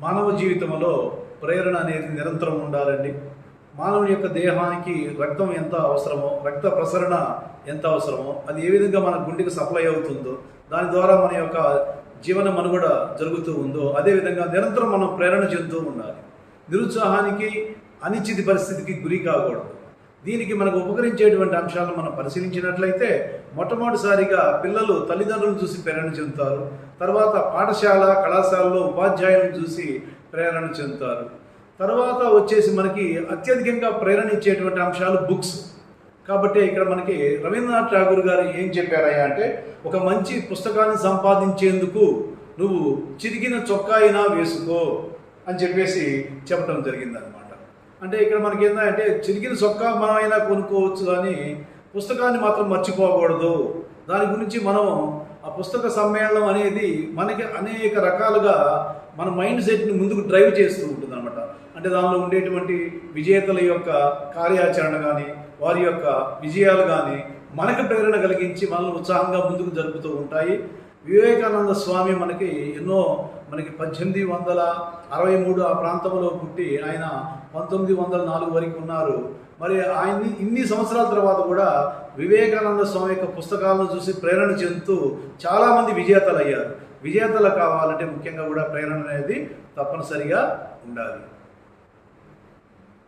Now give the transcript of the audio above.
మానవ జీవితంలో ప్రేరణ అనేది నిరంతరం ఉండాలండి. మానవుని యొక్క దేహానికి రక్తం ఎంత అవసరమో రక్త ప్రసరణ ఎంత అవసరమో అది ఏ విధంగా మన గుండెకి సప్లై అవుతుందో దాని ద్వారా మన యొక్క జీవన మనుగడ జరుగుతూ ఉందో అదేవిధంగా నిరంతరం మనం ప్రేరణ చెందుతూ ఉండాలి. నిరుత్సాహానికి అనిశ్చితి పరిస్థితికి గురి కాకూడదు. దీనికి మనకు ఉపకరించేటువంటి అంశాలను మనం పరిశీలించినట్లయితే మొట్టమొదటిసారిగా పిల్లలు తల్లిదండ్రులను చూసి ప్రేరణ చెందుతారు. తర్వాత పాఠశాల కళాశాలలో ఉపాధ్యాయులను చూసి ప్రేరణ చెందుతారు. తర్వాత వచ్చేసి మనకి అత్యధికంగా ప్రేరణ ఇచ్చేటువంటి అంశాలు బుక్స్. కాబట్టి ఇక్కడ మనకి రవీంద్రనాథ్ ఠాగూర్ గారు ఏం చెప్పారయ్యా అంటే ఒక మంచి పుస్తకాన్ని సంపాదించేందుకు నువ్వు చిరిగిన చొక్కా అయినా వేసుకో అని చెప్పేసి చెప్పడం జరిగిందనమాట అంటే ఇక్కడ మనకి ఏంటంటే చిరిగిన చొక్కా మనమైనా కొనుక్కోవచ్చు కానీ పుస్తకాన్ని మాత్రం మర్చిపోకూడదు. దాని గురించి మనం ఆ పుస్తక సమ్మేళనం అనేది మనకి అనేక రకాలుగా మన మైండ్ సెట్ని ముందుకు డ్రైవ్ చేస్తూ ఉంటుంది అనమాట అంటే దానిలో ఉండేటువంటి విజేతల యొక్క కార్యాచరణ కానీ వారి యొక్క విజయాలు కానీ మనకు ప్రేరణ కలిగించి మనల్ని ఉత్సాహంగా ముందుకు జరుపుతూ ఉంటాయి. వివేకానంద స్వామి మనకి ఎన్నో మనకి పద్దెనిమిది వందల అరవై మూడు ఆ ప్రాంతంలో పుట్టి ఆయన పంతొమ్మిది వందల నాలుగు వరకు ఉన్నారు. మరి ఆయన్ని ఇన్ని సంవత్సరాల తర్వాత కూడా వివేకానంద స్వామి యొక్క పుస్తకాలను చూసి ప్రేరణ చెందుతూ చాలామంది విజేతలు అయ్యారు విజేతలు కావాలంటే ముఖ్యంగా కూడా ప్రేరణ అనేది తప్పనిసరిగా ఉండాలి.